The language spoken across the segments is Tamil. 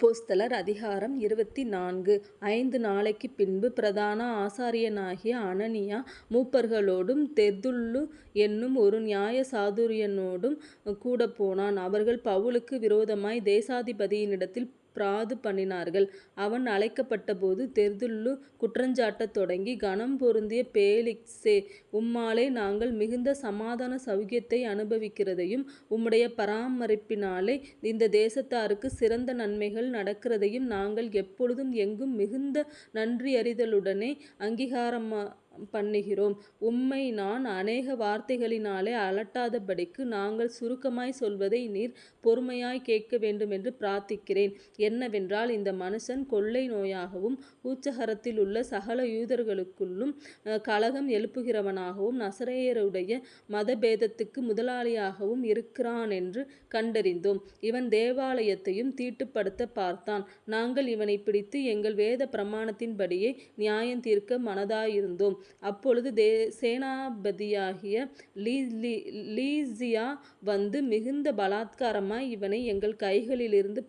அப்போஸ்தலர் அதிகாரம் இருபத்தி நான்கு ஐந்து நாளைக்கு பின்பு பிரதான ஆசாரியனாகிய அனனியா மூப்பர்களோடும் தெர்துல்லு என்னும் ஒரு நியாய சாதுரியனோடும் கூட போனான். அவர்கள் பவுலுக்கு விரோதமாய் தேசாதிபதியினிடத்தில் பிராது பண்ணினார்கள். அவன் அழைக்கப்பட்டபோது தெர்துல்லு குற்றஞ்சாட்டத் தொடங்கி கனம் பொருந்திய பேலிக்ஸே உம்மாலே நாங்கள் மிகுந்த சமாதான சௌக்கியத்தை அனுபவிக்கிறதையும் உம்முடைய பராமரிப்பினாலே இந்த தேசத்தாருக்குச் சிறந்த நன்மைகள் நடக்கிறதையும் நாங்கள் எப்பொழுதும் எங்கும் மிகுந்த நன்றியறிதலுடனே அங்கீகாரமா பண்ணுகிறோம் உம்மை நான் அநேக வார்த்தைகளினாலே அலட்டாதபடிக்கு நாங்கள் சுருக்கமாய் சொல்வதை நீர் பொறுமையாய் கேட்க வேண்டுமென்று பிரார்த்திக்கிறேன். என்னவென்றால் இந்த மனுஷன் கொள்ளை நோயாகவும் உச்சகரத்திலுள்ள சகல யூதர்களுக்குள்ளும் கலகம் எழுப்புகிறவனாகவும் நசரேயருடைய மதபேதத்துக்கு முதலாளியாகவும் இருக்கிறானென்று கண்டறிந்தோம். இவன் தேவாலயத்தையும் தீட்டுப்படுத்த பார்த்தான். நாங்கள் இவனை பிடித்து எங்கள் வேத பிரமாணத்தின்படியே நியாயம் தீர்க்க மனதாயிருந்தோம். அப்பொழுது தே சேனாபதியாகிய லீசியா வந்து மிகுந்த பலாத்காரமாய் இவனை எங்கள் கைகளிலிருந்து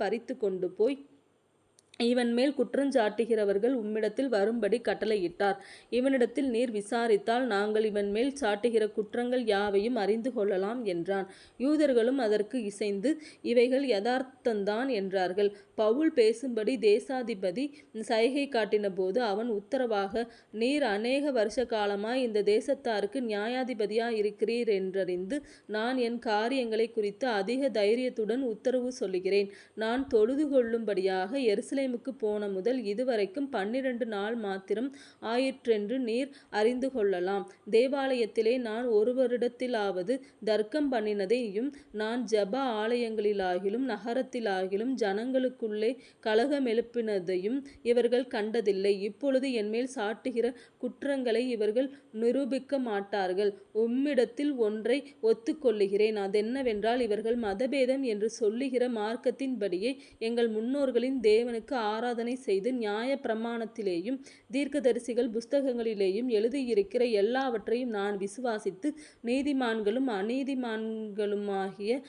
இவன் இவன்மேல் குற்றஞ்சாட்டுகிறவர்கள் உம்மிடத்தில் வரும்படி கட்டளையிட்டார். இவனிடத்தில் நீர் விசாரித்தால் நாங்கள் இவன்மேல் சாட்டுகிற குற்றங்கள் யாவையும் அறிந்து கொள்ளலாம் என்றான். யூதர்களும் அதற்கு இசைந்து இவைகள் யதார்த்தந்தான் என்றார்கள். பவுல் பேசும்படி தேசாதிபதி சைகை காட்டினபோது அவன் உத்தரவாக நீர் அநேக வருஷ காலமாய் இந்த தேசத்தாருக்கு நியாயாதிபதியாயிருக்கிறீரென்றறிந்து நான் என் காரியங்களை குறித்து அதிக தைரியத்துடன் உத்தரவு சொல்லுகிறேன். நான் தொழுது கொள்ளும்படியாக எருசலை தொழுதுகொள்ளும்படியாக போன முதல் இதுவரைக்கும் பன்னிரண்டு நாள் மாத்திரம் ஆயிற்றென்று நீர் அறிந்து கொள்ளலாம் தேவாலயத்திலே நான் ஒருவரிடத்திலாவது தர்க்கம் பண்ணினதையும் நான் ஜப ஆலயங்களிலாகிலும் நகரத்திலாகிலும் ஜனங்களுக்குள்ளே கலகமெழுப்பினதையும் இவர்கள் கண்டதில்லை. இப்பொழுது என்மேல் சாட்டுகிற குற்றங்களை இவர்கள் நிரூபிக்க மாட்டார்கள் உம்மிடத்தில் ஒன்றை ஒத்துக்கொள்ளுகிறேன். அதென்னவென்றால் இவர்கள் மதபேதம் என்று சொல்லுகிற மார்க்கத்தின்படியே எங்கள் முன்னோர்களின் தேவனுக்கு ஆராதனை செய்து நியாய பிரமாணத்திலேயும் தீர்க்கதரிசிகள் புஸ்தகங்களிலேயும் எழுதியிருக்கிற எல்லாவற்றையும் நான் விசுவாசித்து நீதிமான்களும் அநீதிமான்களுமாகிய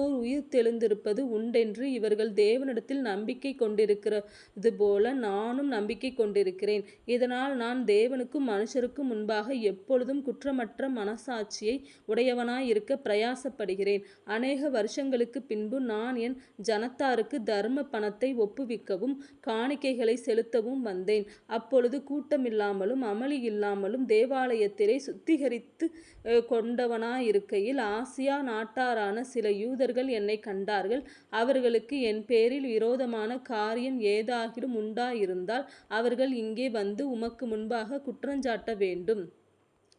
உயிர் தெழுந்திருப்பது உண்டென்று இவர்கள் தேவனிடத்தில் நம்பிக்கை கொண்டிருக்கிறது போல நானும் நம்பிக்கை கொண்டிருக்கிறேன். இதனால் நான் தேவனுக்கும் மனுஷருக்கும் முன்பாக எப்பொழுதும் குற்றமற்ற மனசாட்சியை உடையவனாயிருக்க பிரயாசப்படுகிறேன். அநேக வருஷங்களுக்கு பின்பு நான் என் ஜனத்தாருக்கு தர்ம பணத்தை ஒப்புவிக்க ஒப்புவிக்கவும் காணிக்கைகளை செலுத்தவும் வந்தேன். அப்பொழுது கூட்டமில்லாமலும் அமளி இல்லாமலும் தேவாலயத்திலே சுத்திகரித்து கொண்டவனாயிருக்கையில் ஆசியா நாட்டாரான சில யூதர்கள் என்னை கண்டார்கள். அவர்களுக்கு என் பேரில் விரோதமான காரியம் ஏதாகிலும் உண்டாயிருந்தால் அவர்கள் இங்கே வந்து உமக்கு முன்பாக குற்றஞ்சாட்ட வேண்டும்.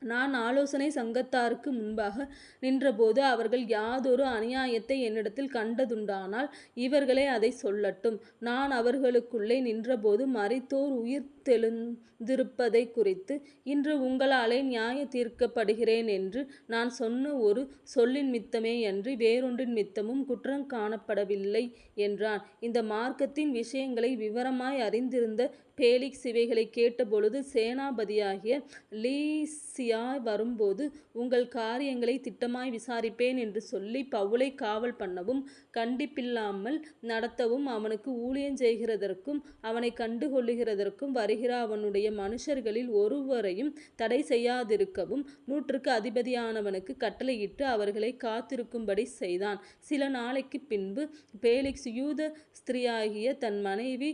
நான் ஆலோசனை சங்கத்தாருக்கு முன்பாக நின்றபோது அவர்கள் யாதொரு அநியாயத்தை என்னிடத்தில் கண்டதுண்டானால் இவர்களே அதை சொல்லட்டும். நான் அவர்களுக்குள்ளே நின்றபோது மரித்தோர் உயிர்த்தெழுந்திருப்பதைக் குறித்து இன்று உங்களாலே நியாய தீர்க்கப்படுகிறேன் என்று நான் சொன்ன ஒரு சொல்லின்மித்தமேயன்று வேறொன்றின் மித்தமும் குற்றம் காணப்படவில்லை என்றான். இந்த மார்க்கத்தின் விஷயங்களை விவரமாய் அறிந்திருந்த பேலிக்ஸ் இவைகளை கேட்டபொழுது சேனாபதியாகிய லீசிய வரும்போது உங்கள் காரியங்களை திட்டமாய் விசாரிப்பேன் என்று சொல்லி பவுலை காவல் பண்ணவும் கண்டிப்பில்லாமல் நடத்தவும் அவனுக்கு ஊழியஞ்செய்கிறதற்கும் அவனை கண்டுகொள்ளுகிறதற்கும் வருகிற அவனுடைய மனுஷர்களில் ஒருவரையும் தடை செய்யாதிருக்கவும் நூற்றுக்கு அதிபதியானவனுக்கு கட்டளையிட்டு அவர்களை காத்திருக்கும்படி செய்தான். சில நாளைக்கு பின்பு பேலிக்ஸ் யூத ஸ்திரீயாகிய தன் மனைவி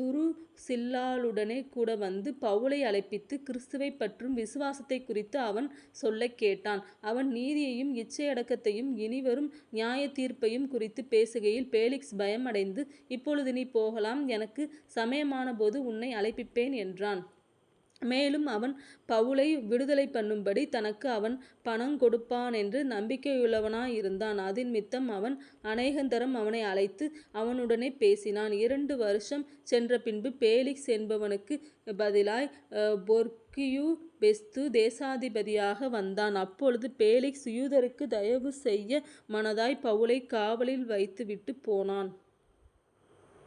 துரு சில்லாளுடனே கூட வந்து பவுலை அழைப்பித்து கிறிஸ்துவை பற்றும் விசுவாசத்தை குறித்து அவன் சொல்லக் கேட்டான். அவன் நீதியையும் இச்சையடக்கத்தையும் இனிவரும் நியாய தீர்ப்பையும் குறித்து பேசுகையில் பேலிக்ஸ் பயமடைந்து இப்பொழுது நீ போகலாம் எனக்குச் சமயமானபோது உன்னை அழைப்பிப்பேன் என்றான். மேலும் அவன் பவுலை விடுதலை பண்ணும்படி தனக்கு அவன் பணங்கொடுப்பானென்று நம்பிக்கையுள்ளவனாயிருந்தான். அதினிமித்தம் அவன் அநேகந்தரம் அவனை அழைத்து அவனுடனே பேசினான். இரண்டு வருஷம் சென்ற பின்பு பேலிக்ஸ் என்பவனுக்கு பதிலாய் பொர்க்கியு பெஸ்து தேசாதிபதியாக வந்தான். அப்பொழுது பேலிக்ஸ் யூதருக்கு தயவு செய்ய மனதாய் பவுலை காவலில் வைத்துவிட்டுப் போனான்.